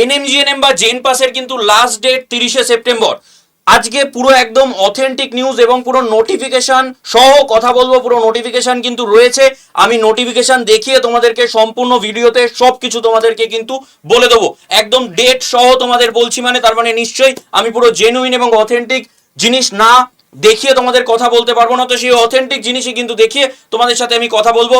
ANM GNM বা gen পাসের কিন্তু লাস্ট ডেট তিরিশে সেপ্টেম্বর। আজকে পুরো একদম অথেন্টিক নিউজ এবং পুরো নোটিফিকেশন সহ কথা বলব, পুরো নোটিফিকেশন কিন্তু রয়েছে। আমি নোটিফিকেশন দেখিয়ে তোমাদেরকে সম্পূর্ণ ভিডিওতে সব কিছু তোমাদেরকে কিন্তু বলে দেবো। একদম ডেট সহ তোমাদের বলছি মানে তার মানে নিশ্চয়ই আমি পুরো জেনুইন এবং অথেন্টিক জিনিস না দেখিয়ে তোমাদের কথা বলতে পারব না। তো সেই অথেন্টিক জিনিসই কিন্তু দেখিয়ে তোমাদের সাথে আমি কথা বলব।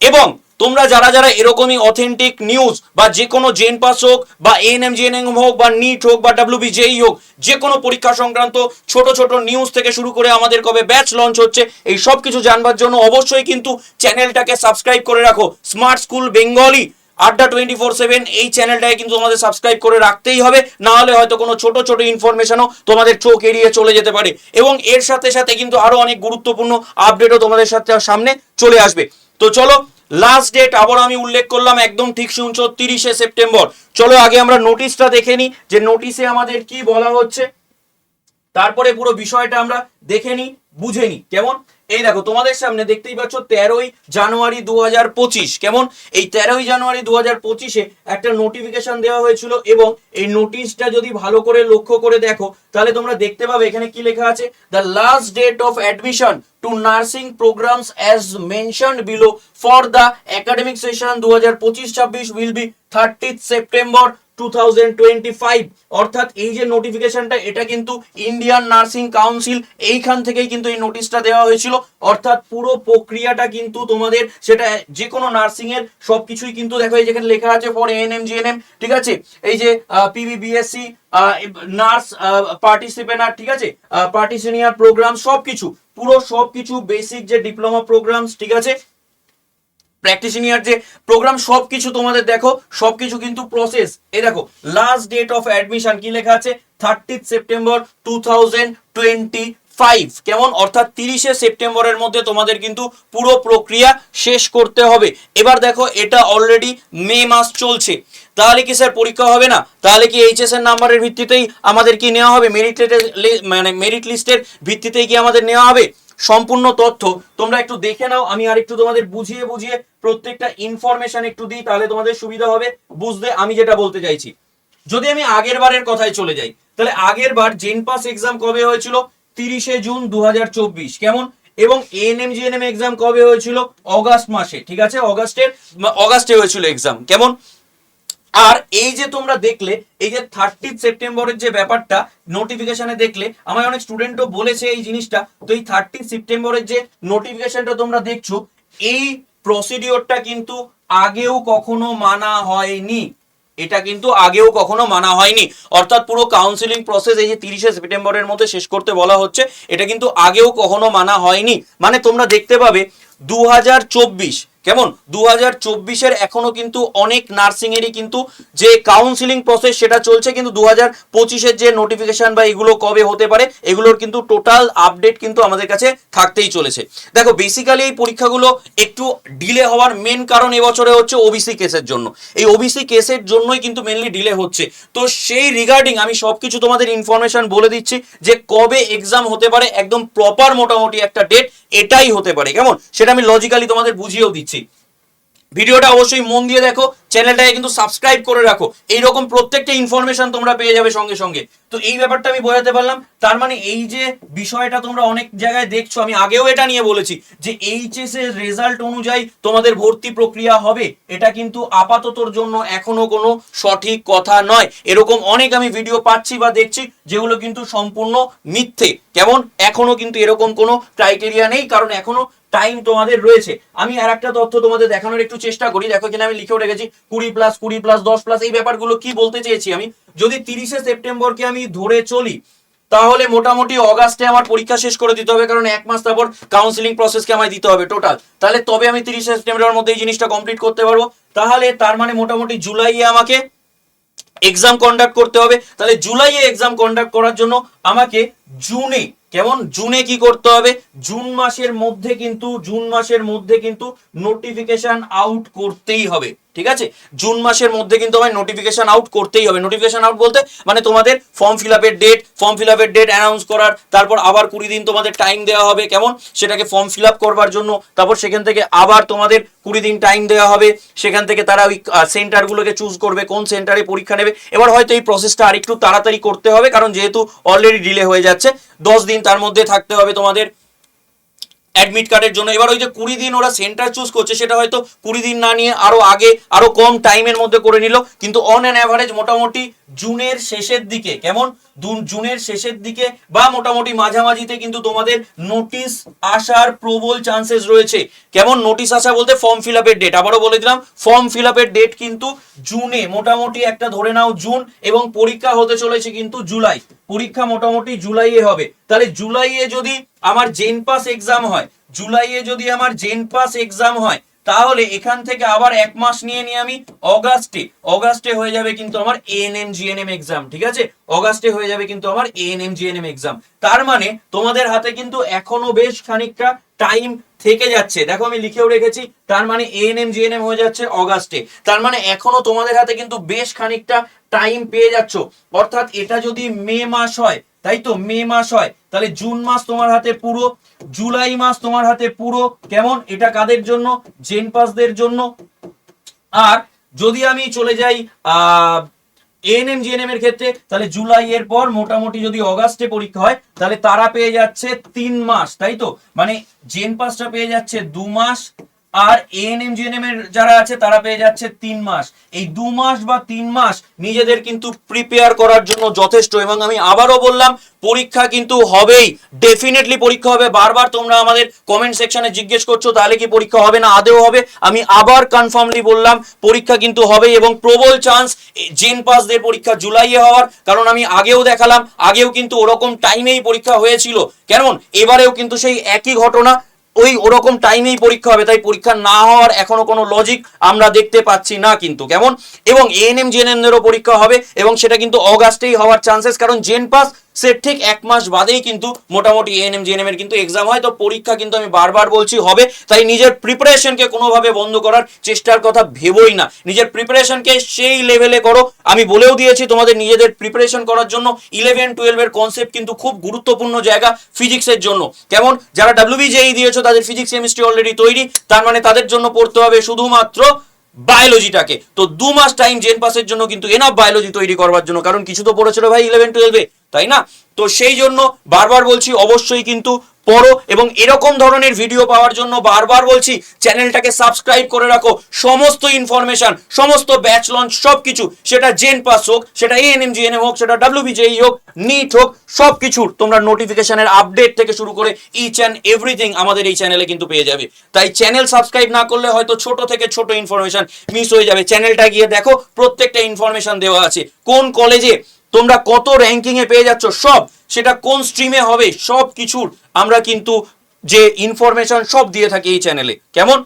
এবং তোমরা যারা যারা এরকমই অথেন্টিক নিউজ বা যে কোনো জেন পাস হোক বা এন এএনএম জিএনএম হোক বা নিট হোক বা ডাব্লিউবি জেই হোক যে কোনো পরীক্ষা সংক্রান্ত ছোট ছোট নিউজ থেকে শুরু করে আমাদের কবে ব্যাচ লঞ্চ হচ্ছে, এই সব কিছু জানবার জন্য অবশ্যই কিন্তু চ্যানেলটাকে সাবস্ক্রাইব করে রাখো। Smart school Bengali Adda twenty four seven এই চ্যানেলটাকে কিন্তু তোমাদের সাবস্ক্রাইব করে রাখতেই হবে। না হলে হয়তো কোনো ছোট ছোট ইনফরমেশনও তোমাদের চোখ এড়িয়ে চলে যেতে পারে। এবং এর সাথে সাথে কিন্তু আরও অনেক গুরুত্বপূর্ণ আপডেটও তোমাদের সাথে সামনে চলে আসবে। তো চলো লাস্ট ডেট আবার আমি উল্লেখ করলাম একদম ঠিক শুনছো, তিরিশে সেপ্টেম্বর। চলো আগে আমরা নোটিশটা দেখে নিই যে নোটিশে আমাদের কি বলা হচ্ছে? তারপরে পুরো বিষয়টা আমরা দেখে নিই। বুঝে নিই কেমন? এই দেখো, তোমাদের সামনে দেখতেই পাচ্ছ তেরোই জানুয়ারি দু হাজার পঁচিশ। কেমন? এই তেরোই জানুয়ারি দু পঁচিশে একটা নোটিফিকেশন দেওয়া হয়েছিল এবং এই নোটিশটা যদি ভালো করে লক্ষ্য করে দেখো, তাহলে তোমরা দেখতে পাবে এখানে কি লেখা আছে? The last date of admission to nursing programs as mention below for the academic session দু হাজার পঁচিশ ছাব্বিশ উইল বি থার্টিথ সেপ্টেম্বর 2025 অর্থাৎ এই যে নোটিফিকেশনটা এটা কিন্তু ইন্ডিয়ান নার্সিং কাউন্সিল এইখান থেকেই কিন্তু এই নোটিশটা দেওয়া হয়েছিল। অর্থাৎ পুরো প্রক্রিয়াটা কিন্তু তোমাদের সেটা যে কোনো নার্সিং এর সবকিছুই কিন্তু দেখো, এই যেখানে লেখা আছে ফর এএনএম জিএনএম ঠিক আছে? এই যে পিবিবিএসসি নার্স পার্টিসিপেন্ট ঠিক আছে? পার্টিসিনিয়ার প্রোগ্রাম সবকিছু, পুরো সবকিছু বেসিক যে ডিপ্লোমা প্রোগ্রামস ঠিক আছে? প্র্যাকটিশিনিয়ার যে প্রোগ্রাম সবকিছু তোমাদের দেখো সব কিছু কিন্তু প্রসেস এ দেখো লাস্ট ডেট অফ অ্যাডমিশন কি লেখা আছে? Thirtieth September two thousand twenty five কেমন? অর্থাৎ তিরিশে সেপ্টেম্বরের মধ্যে তোমাদের কিন্তু পুরো প্রক্রিয়া শেষ করতে হবে। এবার দেখো, এটা অলরেডি মে মাস চলছে। তাহলে কি স্যার পরীক্ষা হবে না? তাহলে কি এইচএস এর নাম্বারের ভিত্তিতেই আমাদের কি নেওয়া হবে? মেরিট মানে মেরিট লিস্টের ভিত্তিতেই কি আমাদের নেওয়া হবে? সম্পূর্ণ তথ্য। তোমরা একটু দেখে নাও, আমি আর একটু তোমাদের বুঝিয়ে বুঝিয়ে প্রত্যেকটা ইনফরমেশন একটু দিই, তাহলে তোমাদের সুবিধা হবে বুঝতে আমি যেটা বলতে চাইছি। যদি আমি আগের বারের কথায় চলে যাই, তাহলে আগের বার জেন পাস এক্সাম কবে হয়েছিল? তিরিশে জুন দু হাজার চব্বিশ। কেমন? এবং এএনএম জিএনএম এক্সাম কবে হয়েছিল? অগাস্ট মাসে, ঠিক আছে? অগাস্টের, অগাস্টে হয়েছিল এক্সাম কেমন? আর এই যে তোমরা দেখলে, এই যে থার্টি সেপ্টেম্বরের যে ব্যাপারটা নোটিফিকেশনে দেখলে আমার অনেক স্টুডেন্টও বলেছে এই জিনিসটা। তো এই থার্টি সেপ্টেম্বরের যে নোটিফিকেশনটা তোমরা দেখছ, এই প্রসিডিওরটা কিন্তু আগেও কখনো মানা হয়নি। এটা কিন্তু আগেও কখনো মানা হয়নি। অর্থাৎ পুরো কাউন্সিলিং প্রসেস এই যে তিরিশে সেপ্টেম্বরের মধ্যে শেষ করতে বলা হচ্ছে, এটা কিন্তু আগেও কখনো মানা হয়নি। মানে তোমরা দেখতে পাবে দু হাজার চব্বিশ কেমন? দু হাজার চব্বিশের এখনও কিন্তু অনেক নার্সিং এরই কিন্তু যে কাউন্সিলিং প্রসেস সেটা চলছে, কিন্তু দু হাজার পঁচিশের যে নোটিফিকেশন বা এগুলো কবে হতে পারে, এগুলোর কিন্তু টোটাল আপডেট কিন্তু আমাদের কাছে থাকতেই চলেছে। দেখো বেসিক্যালি এই পরীক্ষাগুলো একটু ডিলে হওয়ার মেন কারণ এবছরে হচ্ছে ওবিসি কেসের জন্য। এই ওবিসি কেসের জন্যই কিন্তু মেনলি ডিলে হচ্ছে। তো সেই রিগার্ডিং আমি সবকিছু তোমাদের ইনফরমেশন বলে দিচ্ছি যে কবে এক্সাম হতে পারে, একদম প্রপার মোটামুটি একটা ডেট এটাই হতে পারে। কেমন? সেটা আমি লজিক্যালি তোমাদের বুঝিয়েও দিচ্ছি। ভিডিওটা অবশ্যই মন দিয়ে দেখো। চ্যানেলটাকে কিন্তু সাবস্ক্রাইব করে রাখো। এইরকম প্রত্যেকটা ইনফরমেশন তোমরা পেয়ে যাবে সঙ্গে সঙ্গে। তো এই ব্যাপারটা আমি বোঝাতে পারলাম। তার মানে এই যে বিষয়টা তোমরা অনেক জায়গায় দেখছ, আমি আগেও এটা নিয়ে বলেছি যে এইচএস এর রেজাল্ট অনুযায়ী তোমাদের ভর্তি প্রক্রিয়া হবে। এটা কিন্তু আপাততর জন্য এখনও কোনো সঠিক কথা নয়। এরকম অনেক আমি ভিডিও পাচ্ছি বা দেখছি যেগুলো কিন্তু সম্পূর্ণ মিথ্যে। কেমন? এখনও কিন্তু এরকম কোনো ক্রাইটেরিয়া নেই, কারণ এখনও টাইম তোমাদের রয়েছে। আমি আর একটা তথ্য তোমাদের দেখানোর একটু চেষ্টা করি। দেখো এখানে আমি লিখেও রেখেছি। কুড়ি প্লাস কুড়ি প্লাস দশ প্লাস এই ব্যাপারগুলো কি বলতে চেয়েছি আমি? যদি তিরিশে সেপ্টেম্বরকে আমি ধরে চলি, তাহলে মোটামুটি অগাস্টে আমার পরীক্ষা শেষ করে দিতে হবে, কারণ এক মাস তারপর কাউন্সিলিং প্রসেসকে আমায় দিতে হবে টোটাল তাহলে তবে আমি তিরিশে সেপ্টেম্বরের মধ্যে এই জিনিসটা কমপ্লিট করতে পারব। তাহলে তার মানে মোটামুটি জুলাইয়ে আমাকে এক্সাম কন্ডাক্ট করতে হবে। তাহলে জুলাইয়ে এক্সাম কন্ডাক্ট করার জন্য আমাকে জুনে, কেমন? জুনে কি করতে হবে? জুন মাসের মধ্যে কিন্তু, জুন মাসের মধ্যে কিন্তু নোটিফিকেশন আউট করতেই হবে। ঠিক আছে? জুন মাসের মধ্যে কিন্তু আমায় নোটিফিকেশন আউট করতেই হবে। নোটিফিকেশন আউট বলতে মানে তোমাদের ফর্ম ফিল আপের ডেট ফর্ম ফিল আপের ডেট অ্যানাউন্স করার, তারপর আবার কুড়ি দিন তোমাদের টাইম দেওয়া হবে। কেমন? সেটাকে ফর্ম ফিল আপ করবার জন্য। তারপর সেখান থেকে আবার তোমাদের কুড়ি দিন টাইম দেওয়া হবে। সেখান থেকে তারা ওই সেন্টারগুলোকে চুজ করবে, কোন সেন্টারে পরীক্ষা নেবে। এবার হয়তো এই প্রসেসটা আরেকটু তাড়াতাড়ি করতে হবে, কারণ যেহেতু অলরেডি ডিলে হয়ে যাচ্ছে, দশ দিন তার মধ্যে থাকতে হবে তোমাদের। অ্যাডমিট কার্ডের জন্য। এবার ওই যে কুড়ি দিন ওরা সেন্টার চুজ করছে, সেটা হয়তো কুড়ি দিন না নিয়ে আরও আগে, আরও কম টাইমের মধ্যে করে নিল। কিন্তু অন অ্যান অ্যাভারেজ মোটামুটি জুনের শেষের দিকে, কেমন? জুনের শেষের দিকে বা মোটামুটি মাঝামাঝিতে কিন্তু তোমাদের নোটিশ আসার প্রবল চান্সেস রয়েছে। কেমন? নোটিশ আসা বলতে ফর্ম ফিল আপের ডেট আবারও বলে দিলাম ফর্ম ফিল আপের ডেট কিন্তু জুনে, মোটামুটি একটা ধরে নাও জুন এবং পরীক্ষা হতে চলেছে কিন্তু জুলাই। পরীক্ষা মোটামুটি জুলাইয়ে হবে। তাহলে জুলাইয়ে যদি আমার জেন পাস এক্সাম হয়, জুলাইয়ে যদি আমার জেন পাস এক্সাম হয়, তাহলে এখান থেকে আবার এক মাস নিয়ে নিয়ে আমি অগাস্টে অগাস্টে হয়ে যাবে কিন্তু আমার এএনএম জিএনএম এক্সাম ঠিক আছে? অগাস্টে হয়ে যাবে কিন্তু আমার এএনএম জিএনএম এক্সাম তার মানে তোমাদের হাতে কিন্তু এখনও বেশ খানিকটা টাইম থেকে যাচ্ছে। দেখো আমি লিখেও রেখেছি, তার মানে এএনএম জিএনএম হয়ে যাচ্ছে অগাস্টে তার মানে এখনও তোমাদের হাতে কিন্তু বেশ খানিকটা টাইম পেয়ে যাচ্ছ। অর্থাৎ এটা যদি মে মাস হয়, তাই তো? মে মাস হয়। তাহলে জুন মাস তোমার হাতে পুরো, জুলাই মাস তোমার হাতে পুরো। কেমন? এটা কাদের জন্য? জেন পাসদের জন্য। আর যদি আমি চলে যাই এএনএম জিএনএম এর ক্ষেত্রে, তাহলে জুলাই এর পর মোটামুটি যদি অগাস্টে পরীক্ষা হয়, তাহলে তারা পেয়ে যাচ্ছে তিন মাস, তাই তো? মানে জেন পাসটা পেয়ে যাচ্ছে দু মাস আর এএনএম জিএনএম এর যারা আছে, তারা পেয়ে যাচ্ছে তিন মাস। এই দু মাস বা তিন মাস নিজেদের কিন্তু প্রিপেয়ার করার জন্য যথেষ্ট। এবং আমি আবারও বললাম, পরীক্ষা কিন্তু হবেই। ডেফিনেটলি পরীক্ষা হবে। বারবার তোমরা আমাদের কমেন্ট সেকশনে জিজ্ঞেস করছ, তাহলে কি পরীক্ষা হবে না? আদেও হবে। আমি আবার কনফার্মলি বললাম, পরীক্ষা কিন্তু হবেই। এবং প্রবল চান্স জেন পাসদের পরীক্ষা জুলাইয়ে হওয়ার। কারণ আমি আগেও দেখালাম, আগেও কিন্তু ওরকম টাইমেই পরীক্ষা হয়েছিল। কেমন? এবারেও কিন্তু সেই একই ঘটনা। ওই ওরকম টাইমেই পরীক্ষা হবে, তাই পরীক্ষা না হওয়ার এখনও কোনো লজিক আমরা দেখতে পাচ্ছি না কিন্তু। কেমন? এবং এএনএম জেএনএমদেরও পরীক্ষা হবে, এবং সেটা কিন্তু অগাস্টেই হওয়ার চান্সেস কারণ জেন পাস সে ঠিক এক মাস বাদেই কিন্তু মোটামুটি এএনএম জিএনএম এর কিন্তু এক্সাম হয়। তো পরীক্ষা কিন্তু আমি বারবার বলছি, হবে। তাই নিজের প্রিপারেশনকে কোনোভাবে বন্ধ করার চেষ্টার কথা ভেবোই না। নিজের প্রিপারেশনকে সেই লেভেলে করো। আমি বলেও দিয়েছি তোমাদের নিজেদের প্রিপারেশন করার জন্য। ইলেভেন টুয়েলভের কনসেপ্ট কিন্তু খুব গুরুত্বপূর্ণ জায়গা ফিজিক্সের জন্য। কেমন? যারা ডাব্লিউবিজেই দিয়েছ, তাদের ফিজিক্স কেমিস্ট্রি অলরেডি তৈরি। তার মানে তাদের জন্য পড়তে হবে শুধুমাত্র বায়োলজিটাকে তো দু মাস টাইম জেন পাসের জন্য কিন্তু এনাফ বায়োলজি তৈরি করবার জন্য, কারণ কিছু তো পড়েছিল ভাই ইলেভেন টুয়েলভে তাই না? তো সেই জন্য বারবার বলছি, অবশ্যই কিন্তু পড়ো এবং এরকম ধরনের ভিডিও পাওয়ার জন্য বারবার বলছি, চ্যানেলটাকে সাবস্ক্রাইব করে রাখো। সমস্ত ইনফরমেশন সমস্ত ব্যাচ লঞ্চ সব কিছু সেটা জেন পাস হোক, সেটা এএনএম জিএনএম হোক, সেটা ডাব্লিউবিজেই হোক নিট হোক সব কিছুর তোমরা নোটিফিকেশনের আপডেট থেকে শুরু করে ইচ অ্যান্ড এভরিথিং আমাদের এই চ্যানেলে কিন্তু পেয়ে যাবে। তাই চ্যানেল সাবস্ক্রাইব না করলে হয়তো ছোট থেকে ছোট ইনফরমেশন মিস হয়ে যাবে। চ্যানেলটা গিয়ে দেখো, প্রত্যেকটা ইনফরমেশন দেওয়া আছে। কোন কলেজে তোমরা কত র্যাঙ্কিং এ পেয়ে যাচ্ছ? সব। সেটা কোন স্ট্রিমে হবে? সব কিছুর আমরা কিন্তু যে ইনফরমেশন সব দিয়ে থাকি এই চ্যানেলে কেমন?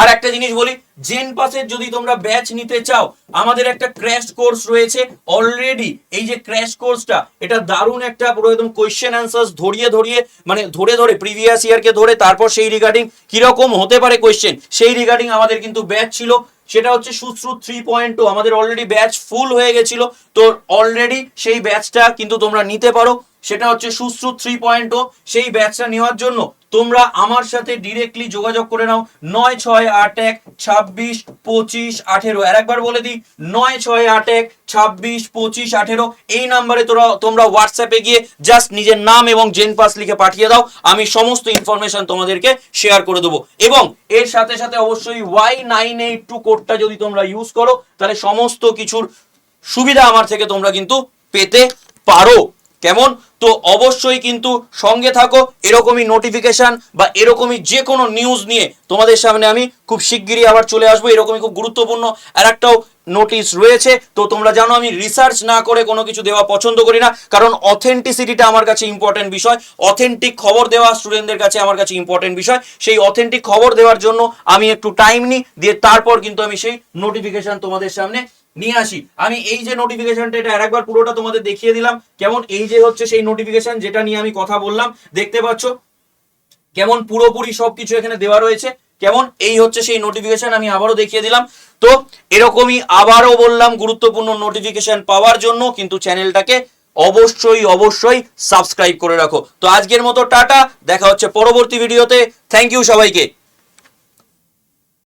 আর একটা জিনিস বলি জেন পাসের যদি তোমরা ব্যাচ নিতে চাও, আমাদের একটা ক্র্যাশ কোর্স রয়েছে অলরেডি এই যে ক্র্যাশ কোর্সটা এটা দারুণ একটা পুরো একদম কোয়েশ্চেন অ্যান্সার্স ধরিয়ে ধরিয়ে মানে ধরে ধরে প্রিভিয়াস ইয়ারকে ধরে, তারপর সেই রিগার্ডিং কীরকম হতে পারে কোয়েশ্চেন সেই রিগার্ডিং আমাদের কিন্তু ব্যাচ ছিল। সেটা হচ্ছে সুশ্রুত থ্রি পয়েন্ট টু আমাদের অলরেডি ব্যাচ ফুল হয়ে গেছিল, তো অলরেডি সেই ব্যাচটা কিন্তু তোমরা নিতে পারো। সেটা হচ্ছে সুশ্রুত থ্রি পয়েন্ট ও। সেই ব্যাচটা নেওয়ার জন্য তোমরা আমার সাথে ডিরেক্টলি যোগাযোগ করে নাও নয় ছয় আট এক, ছাব্বিশ, পঁচিশ, আঠেরো। আর একবার বলে দিই, নয় ছয় আট এক, ছাব্বিশ, পঁচিশ, আঠেরো। এই নাম্বারে তোরা তোমরা হোয়াটসঅ্যাপে গিয়ে জাস্ট নিজের নাম এবং জেন পাস লিখে পাঠিয়ে দাও। আমি সমস্ত ইনফরমেশন তোমাদেরকে শেয়ার করে দেবো। এবং এর সাথে সাথে অবশ্যই ওয়াই নাইন এইট টু কোডটা যদি তোমরা ইউজ করো, তাহলে সমস্ত কিছুর সুবিধা আমার থেকে তোমরা কিন্তু পেতে পারো। কেমন? তো অবশ্যই কিন্তু সঙ্গে থাকো, এরকমই নোটিফিকেশন বা এরকমই যে কোনো নিউজ নিয়ে তোমাদের সামনে আমি খুব শিগগিরই আবার চলে আসব, এরকমই খুব গুরুত্বপূর্ণ আর একটাও নোটিশ রয়েছে। তো তোমরা জানো আমি রিসার্চ না করে কোনো কিছু দেওয়া পছন্দ করি না, কারণ অথেন্টিসিটিটা আমার কাছে ইম্পর্টেন্ট বিষয়। অথেন্টিক খবর দেওয়া স্টুডেন্টদের কাছে আমার কাছে ইম্পর্টেন্ট বিষয়। সেই অথেন্টিক খবর দেওয়ার জন্য আমি একটু টাইম নিই, দিয়ে তারপর কিন্তু আমি সেই নোটিফিকেশন তোমাদের সামনে নিয়ে আসি। আমি এই যে নোটিফিকেশনটা এটা আরেকবার পুরোটা তোমাদের দেখিয়ে দিলাম। কেমন? এই যে হচ্ছে সেই নোটিফিকেশন যেটা নিয়ে আমি কথা বললাম, দেখতে পাচ্ছ? কেমন? পুরোপুরি সবকিছু এখানে দেওয়া রয়েছে। কেমন? এই হচ্ছে সেই নোটিফিকেশন আমি আবারও দেখিয়ে দিলাম। তো, এরকমই আবারও বললাম গুরুত্বপূর্ণ নোটিফিকেশন পাওয়ার জন্য, কিন্তু চ্যানেলটাকে অবশ্যই অবশ্যই সাবস্ক্রাইব করে রাখো। তো আজকের মতো টাটা, দেখা হচ্ছে পরবর্তী ভিডিওতে থ্যাংক ইউ সবাইকে।